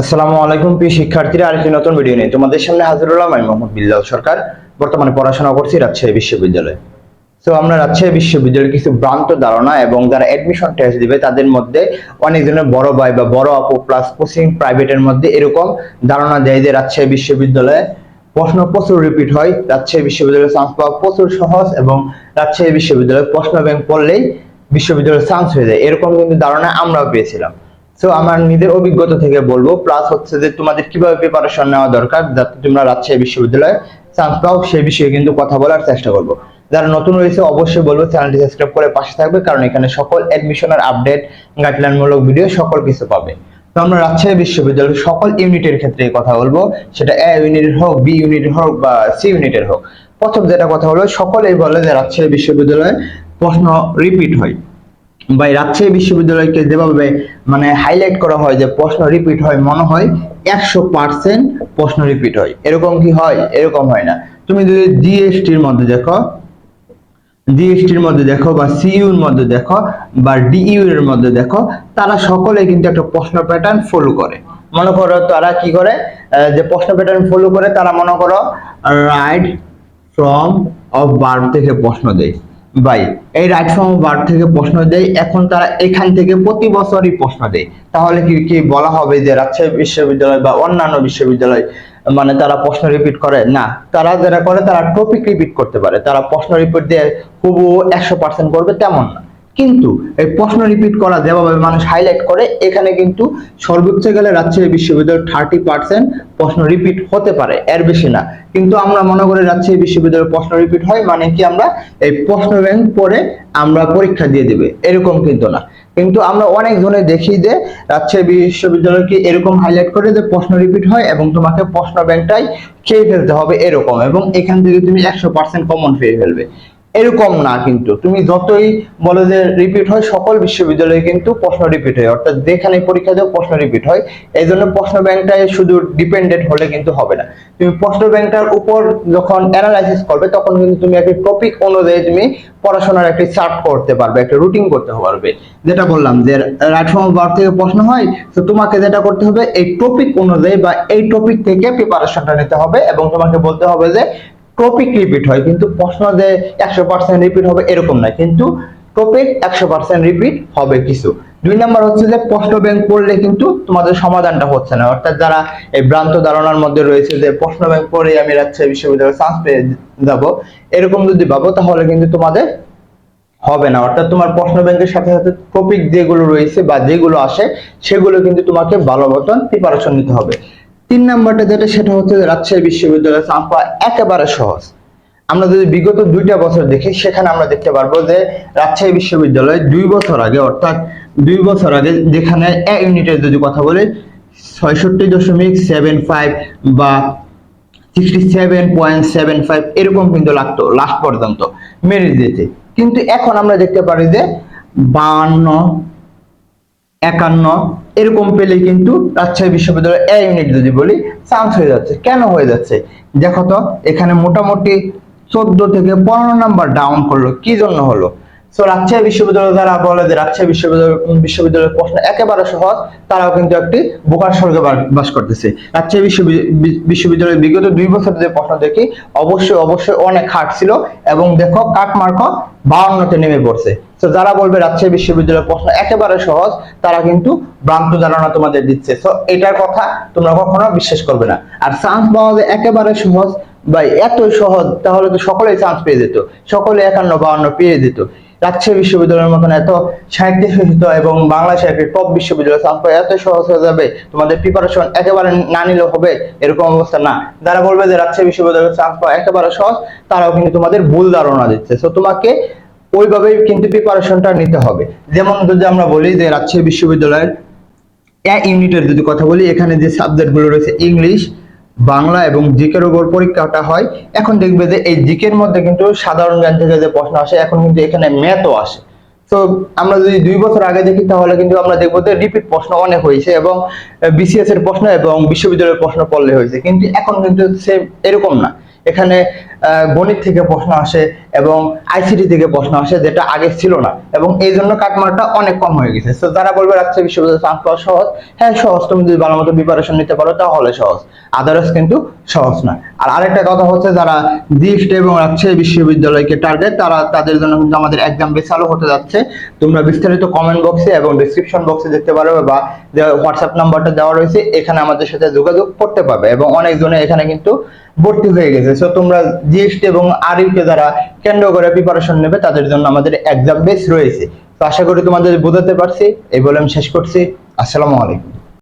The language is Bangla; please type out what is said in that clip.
আসসালামু আলাইকুম, প্রিয় শিক্ষার্থীরা, আরেকটি নতুন ভিডিও নিয়ে তোমাদের সামনে হাজির হলাম আমি মোহাম্মদ বিল্লাল সরকার, বর্তমানে পড়াশোনা করছি রাজশাহী বিশ্ববিদ্যালয়ে। তো আমরা রাজশাহী বিশ্ববিদ্যালয়ের কিছু ভ্রান্ত ধারণা এবং যারা অ্যাডমিশন টেস্ট দিবে, তাদের মধ্যে অনেক জনের বড় ভাই বা বড় আপু প্লাস কোচিং প্রাইভেটের মধ্যে এরকম ধারণা দেয় যে রাজশাহী বিশ্ববিদ্যালয়ে প্রশ্ন প্রচুর রিপিট হয়। রাজশাহী বিশ্ববিদ্যালয়ে চান্স পাওয়া প্রচুর সহজ এবং রাজশাহী বিশ্ববিদ্যালয়ে প্রশ্ন ব্যাংক পড়লেই বিশ্ববিদ্যালয়ের চান্স হয়ে যায়। এরকম কিন্তু ধারণা আমরাও পেয়েছিলাম। সো আমার নিজের অভিজ্ঞতা থেকে বলব প্লাস হচ্ছে যে তোমাদের কীভাবে প্রিপারেশন নেওয়া দরকার, যাতে তোমরা রাজশাহী বিশ্ববিদ্যালয়ে চান্স পাও সেই বিষয়ে কিন্তু কথা বলার চেষ্টা করব। যারা নতুন রয়েছে, অবশ্যই বলব চ্যানেলটি সাবস্ক্রাইব করে পাশে থাকবে, কারণ এখানে সকল অ্যাডমিশনের আপডেট গাইডলাইন মূলক ভিডিও সকল কিছু পাবে। তো আমরা রাজশাহী বিশ্ববিদ্যালয়ের সকল ইউনিটের ক্ষেত্রে কথা বলব, সেটা এ ইউনিটের হোক বি ইউনিটের হোক বা সি ইউনিটের হোক। প্রথম যেটা কথা বলব, সকলেই বলে যে রাজশাহী বিশ্ববিদ্যালয়ে প্রশ্ন রিপিট হয়। বা রাজশাহী বিশ্ববিদ্যালয়কে যেভাবে মানে হাইলাইট করা হয় যে প্রশ্ন রিপিট হয়, মনে হয় একশো পার্সেন্ট প্রশ্ন রিপিট হয়। এরকম কি হয়? এরকম হয় না। তুমি যদি জিএসটির মধ্যে দেখো জিএসটির মধ্যে দেখো বা সিইউর মধ্যে দেখো বা ডিইউ এর মধ্যে দেখো, তারা সকলে কিন্তু একটা প্রশ্ন প্যাটার্ন ফলো করে। মনে করো তারা কি করে? যে প্রশ্ন প্যাটার্ন ফলো করে, তারা মনে করো রাইট ফ্রম অফ বার্ব থেকে প্রশ্ন দেয়। বাই এই রাইট ফর্ম ভার্ব থেকে প্রশ্ন দেয় এখন তারা এখান থেকে প্রতি বছরই প্রশ্ন দেয়। তাহলে কি কি বলা হবে যে রাজশাহী বিশ্ববিদ্যালয় বা অন্যান্য বিশ্ববিদ্যালয় মানে তারা প্রশ্ন রিপিট করে? না, তারা যারা করে, তারা টপিক রিপিট করতে পারে। তারা প্রশ্ন রিপিট দিয়ে হুবহু একশো পার্সেন্ট করবে তেমন না। কিন্তু এই প্রশ্ন রিপিট করা যেভাবে মানুষ হাইলাইট করে, এখানে কিন্তু সর্বোচ্চ গেলে রাজশাহী বিশ্ববিদ্যালয় থার্টি পার্সেন্ট প্রশ্ন রিপিট হতে পারে, এর বেশি না। কিন্তু আমরা মনে করি রাজশাহী বিশ্ববিদ্যালয়ের প্রশ্ন রিপিট হয় মানে কি আমরা এই প্রশ্ন ব্যাংক পড়ে আমরা পরীক্ষা দিয়ে দিবে, এরকম কিন্তু না। কিন্তু আমরা অনেক জনে দেখি যে রাজশাহী বিশ্ববিদ্যালয়কে এরকম হাইলাইট করে যে প্রশ্ন রিপিট হয় এবং তোমাকে প্রশ্ন ব্যাংকটাই খেয়ে ফেলতে হবে এরকম এবং এখান থেকে তুমি একশো পার্সেন্ট কমন পেয়ে ফেলবে। এরকম না কিন্তু। তুমি যতই বলো যে রিপিট হয়, সকল বিশ্ববিদ্যালয়ে কিন্তু প্রশ্ন রিপিট হয়। অর্থাৎ যেখানে পরীক্ষা দেও প্রশ্ন রিপিট হয়। এই জন্য প্রশ্ন ব্যাংকটায় শুধু ডিপেন্ডেন্ট হলে কিন্তু হবে না। তুমি প্রশ্ন ব্যাংকটার উপর যখন অ্যানালাইসিস করবে, তখন কিন্তু তুমি একটা টপিক অনুযায়ী তুমি পড়াশোনার একটি চার্ট করতে পারবে, একটা রুটিন করতে পারবে। যেটা বললাম যে রাইট ফর্ম বার থেকে প্রশ্ন হয়, তো তোমাকে যেটা করতে হবে, এই টপিক অনুযায়ী বা এই টপিক থেকে প্রিপারেশনটা নিতে হবে এবং তোমাকে বলতে হবে যে টপিক রিপিট হয়, কিন্তু প্রশ্ন যে একশো পার্সেন্ট রিপিট হবে এরকম নয়, কিন্তু টপিক একশো পার্সেন্ট রিপিট হবে কিছু। দুই নাম্বার হচ্ছে যে প্রশ্ন ব্যাংক পড়লে কিন্তু তোমাদের সমাধানটা হচ্ছে না। অর্থাৎ যারা এই ভ্রান্ত ধারণার মধ্যে রয়েছে যে প্রশ্ন ব্যাংক পড়ে আমি রাজশাহী বিশ্ববিদ্যালয়ে চান্স পেয়ে যাব, এরকম যদি ভাবো, তাহলে কিন্তু তোমাদের হবে না। অর্থাৎ তোমার প্রশ্ন ব্যাংকের সাথে সাথে টপিক যেগুলো রয়েছে বা যেগুলো আসে, সেগুলো কিন্তু তোমাকে ভালো মতন প্রিপারেশন নিতে হবে। তিন নাম্বারটা যেটা, সেটা হচ্ছে রাজশাহী বিশ্ববিদ্যালয়ে পাওয়া একেবারে সহজ। আমরা যদি বিগত দুইটা বছর দেখি, সেখানে আমরা দেখতে পারব যে রাজশাহী বিশ্ববিদ্যালয়ে দুই বছর আগে, অর্থাৎ দুই বছর আগে যেখানে এ ইউনিটের যদি কথা বলি, ছয়ষট্টি দশমিক সেভেন ফাইভ বা sixty seven point seven five এরকম কিন্তু লাগতো, লাস্ট পর্যন্ত, মেরিট দিতে। কিন্তু এখন আমরা দেখতে পারি যে বাহান্ন একান্ন, এরকম পেলে কিন্তু রাজশাহী বিশ্ববিদ্যালয় এ ইউনিট যদি বলি চান্স হয়ে যাচ্ছে। কেন হয়ে যাচ্ছে? দেখো তো, এখানে মোটামুটি চোদ্দ থেকে পনেরো নাম্বার ডাউন করল। কি জন্য হলো? সো রাজশাহী বিশ্ববিদ্যালয় যারা বলে যে রাজশাহী বিশ্ববিদ্যালয় বিশ্ববিদ্যালয়ের প্রশ্ন একেবারে সহজ, তারাও কিন্তু একটি বোকার স্বর্গে বাস করতেছে। রাজশাহী বিশ্ববিদ্যালয়ের বিগত দুই বছর যে প্রশ্ন দেখি, অবশ্যই অবশ্যই অনেক হার্ড ছিল এবং দেখো কাট মার্ক বাউন্নতে নেমে পড়ছে। তো যারা বলবে রাজশাহী বিশ্ববিদ্যালয়ের প্রশ্ন একেবারে সহজ, তারা কিন্তু ভ্রান্ত ধারণা তোমাদের দিচ্ছে। তো এটার কথা তোমরা কখনো বিশ্বাস করবে না। আর চান্স পাওয়া যে একেবারে সহজ বা এতই সহজ, তাহলে তো সকলেই চান্স পেয়ে যেত। সকলে একান্ন, বাউন্ন পেয়ে যেত। রাজশাহী বিশ্ববিদ্যালয়ের মতন এত সাহিত্য শোষিত এবং বাংলা একটি টপ বিশ্ববিদ্যালয়। চান্স পাওয়া এত সহজ হয়ে যাবে, তোমাদের প্রিপারেশন একেবারে না নিলেও হবে, এরকম অবস্থা না। যারা বলবে যে রাজশাহী বিশ্ববিদ্যালয়ের চান্স পাওয়া একেবারে সহজ, তারাও কিন্তু তোমাদের ভুল ধারণা দিচ্ছে। তো তোমাকে ওইভাবেই কিন্তু প্রিপারেশনটা নিতে হবে। যেমন যদি আমরা বলি যে রাজশাহী বিশ্ববিদ্যালয়ের এ ইউনিটের যদি কথা বলি, এখানে যে সাবজেক্টগুলো রয়েছে ইংলিশ বাংলা এবং জিকের উপর পরীক্ষাটা হয়। এখন দেখবে যে এই জিকের মধ্যে কিন্তু সাধারণ জ্ঞান থেকে যে প্রশ্ন আসে, এখন কিন্তু এখানে ম্যাথও আসে। তো আমরা যদি দুই বছর আগে দেখি, তাহলে কিন্তু আমরা দেখব যে রিপিট প্রশ্ন অনেক হয়েছে এবং বিসিএস এর প্রশ্ন এবং বিশ্ববিদ্যালয়ের প্রশ্ন পড়লে হয়েছে। কিন্তু এখন কিন্তু সে এরকম না। এখানে গণিত থেকে প্রশ্ন আসে এবং আইসিটি থেকে প্রশ্ন আসে, যেটা আগে ছিল না। এবং এই জন্য কাটমারটা অনেক কম হয়ে গেছে। তো যারা বলবে রাজশাহী বিশ্ববিদ্যালয় চান্স পাওয়া সহজ হ্যাঁ সহজ। তুমি যদি ভালো মতো প্রিপারেশন নিতে পারো, তাহলে সহজ। আদারস কিন্তু সহজ না আর আরেকটা কথা হচ্ছে, যারা জিএসটি এবং রাজশাহী বিশ্ববিদ্যালয়কে টার্গেট তারা তাদের জন্য কিন্তু আমাদের এক্সাম বেস চালু হতে যাচ্ছে। তোমরা বিস্তারিত কমেন্ট বক্সে এবং ডিসক্রিপশন বক্সে দেখতে পারো বা হোয়াটসঅ্যাপ নাম্বারটা দেওয়া রয়েছে, এখানে আমাদের সাথে যোগাযোগ করতে পারবে। এবং অনেকজনে এখানে কিন্তু ভর্তি হয়ে গেছে। সো তোমরা জিএসটি এবং আর ইউকে যারা কেন্দ্র করে প্রিপারেশন নেবে, তাদের জন্য আমাদের এক্সাম বেস রয়েছে। তো আশা করি তোমাদের বোঝাতে পারছি, এই বলে আমি শেষ করছি। আসসালামু আলাইকুম।